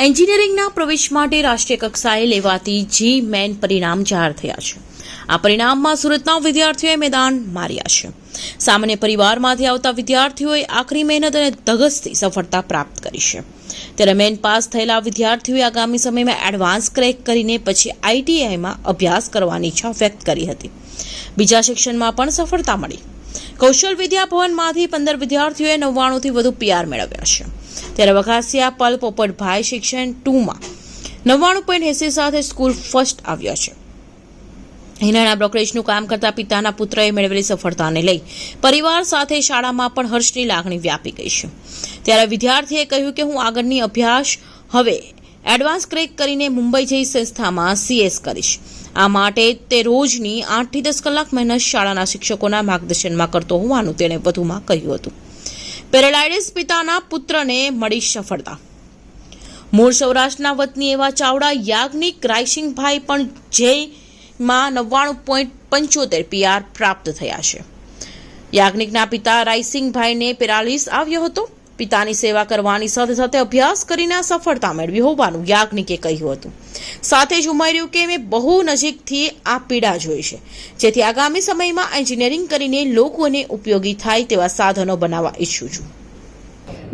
એન્જિનિયરિંગના પ્રવેશ માટે રાષ્ટ્રીય કક્ષાએ લેવાતી જી મેન પરિણામ જાહેર થયા છે. આ પરિણામમાં સુરતના વિદ્યાર્થીઓએ મેદાન માર્યા છે. સામાન્ય પરિવારમાંથી આવતા વિદ્યાર્થીઓએ આખરી મહેનત અને ધગસથી સફળતા પ્રાપ્ત કરી છે. ત્યારે મેન પાસ થયેલા વિદ્યાર્થીઓએ આગામી સમયમાં એડવાન્સ ક્રેક કરીને પછી આઈટીઆઈમાં અભ્યાસ કરવાની ઈચ્છા વ્યક્ત કરી હતી. બીજા શિક્ષણમાં પણ સફળતા મળી. કૌશલ વિદ્યા ભવનમાંથી પંદર વિદ્યાર્થીઓએ નવ્વાણુંથી વધુ પીઆર મેળવ્યા છે. ત્યારે વઘાસિયા પલ પોપટભાઈ શિક્ષણ ટુમાં નવ્વાણું પોઈન્ટ એસી સાથે સ્કૂલ ફર્સ્ટ આવ્યો છે. હિનાના બ્રોકરેજનું કામ કરતા પિતાના પુત્રએ મેળવેલી સફળતાને લઈ પરિવાર સાથે શાળામાં પણ હર્ષની લાગણી વ્યાપી ગઈ છે. ત્યારે વિદ્યાર્થીએ કહ્યું કે હું આગળની અભ્યાસ હવે એડવાન્સ ક્રેક કરીને મુંબઈ જઈ સંસ્થામાં સીએસ કરીશ. આ માટે તે રોજની આઠથી દસ કલાક મહેનત શાળાના શિક્ષકોના માર્ગદર્શનમાં કરતો હોવાનું તેણે વધુમાં કહ્યું હતું. પેરેલાઇડિસ પિતાના પુત્રને મળી સફળતા. મૂળ સૌરાષ્ટ્રના વતની એવા ચાવડા યાજ્ઞિક રાયસિંગભાઈ પણ જેમાં નવ્વાણું પોઈન્ટ પંચોતેર પીઆર પ્રાપ્ત થયા છે. યાજ્ઞિકના પિતા રાયસિંગભાઈને પેરાલિસ આવ્યો હતો. પિતાની સેવા કરવાની સાથે સાથે અભ્યાસ કરીને સફળતા મેળવી હોવાનું યાજ્ઞિકે કહ્યું હતું. સાથે જ ઉમેર્યું કે મેં બહુ નજીકથી આ પીડા જોઈ છે. જેથી આગામી સમયમાં એન્જિનિયરિંગ કરીને લોકોને ઉપયોગી થાય તેવા સાધનો બનાવવા ઈચ્છું છું.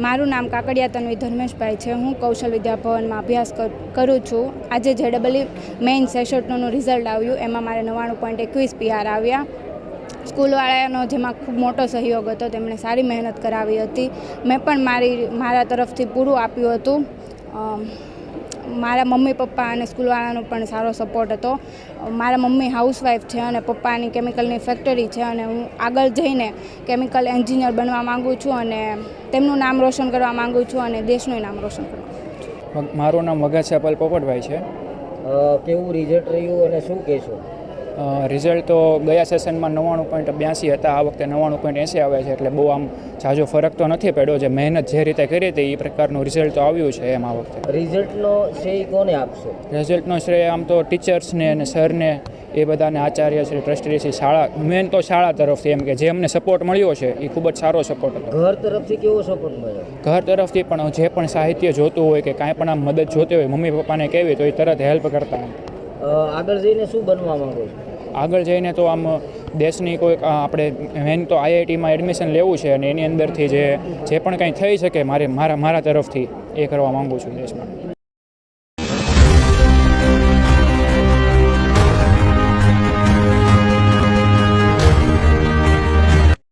મારું નામ કાકડિયા તન્વી ધર્મેશભાઈ છે. હું કૌશલ વિદ્યાભવનમાં અભ્યાસ કર- છું. આજે જેડબલી મેઇન સેશનનું રિઝલ્ટ આવ્યું, એમાં મારે નવ્વાણું પોઈન્ટ એકવીસ પીઆર આવ્યા. સ્કૂલવાળાનો જેમાં ખૂબ મોટો સહયોગ હતો તેમણે સારી મહેનત કરાવી હતી. મેં પણ મારી મારા તરફથી પૂરું આપ્યું હતું. મારા મમ્મી પપ્પા અને સ્કૂલવાળાનો પણ સારો સપોર્ટ હતો. મારા મમ્મી હાઉસવાઈફ છે અને પપ્પાની કેમિકલની ફેક્ટરી છે અને હું આગળ જઈને કેમિકલ એન્જિનિયર બનવા માગું છું અને તેમનું નામ રોશન કરવા માગું છું અને દેશનું નામ રોશન કરવા મારું નામ વઘાસિયા પલ પોપટભાઈ છે. કેવું રિઝલ્ટ રહ્યું અને શું કહેશો? રિઝલ્ટ તો ગયા સેશનમાં નવ્વાણું પોઈન્ટ બ્યાસી હતા. આ વખતે નવ્વાણું પોઈન્ટ એંસી આવે છે. એટલે બહુ આમ ઝાઝો ફરક તો નથી પડ્યો. જે મહેનત જે રીતે કરી હતી એ પ્રકારનું રિઝલ્ટ તો આવ્યું છે એમ આ વખતે. રિઝલ્ટનો શ્રેય કોને આપશો? રિઝલ્ટનો શ્રેય આમ તો ટીચર્સને અને સરને એ બધાને આચાર્ય શ્રી ટ્રસ્ટી શ્રી શાળા મેન તો શાળા તરફથી એમ કે જે અમને સપોર્ટ મળ્યો છે એ ખૂબ જ સારો સપોર્ટ હતો. ઘર તરફથી કેવો સપોર્ટ મળ્યો? ઘર તરફથી પણ જે પણ સાહિત્ય જોતું હોય કે કાંઈ પણ આમ મદદ જોતી હોય મમ્મી પપ્પાને કહેવી તો એ તરત હેલ્પ કરતા આગળ જઈને શું બનવા માંગો છો? આગળ જઈને તો આમ દેશની કોઈ આપણે મેન તો આઈઆઈટીમાં એડમિશન લેવું છે અને એની અંદરથી જે જે પણ કંઈ થઈ શકે મારે, મારા મારા તરફથી એ કરવા માગું છું દેશમાં.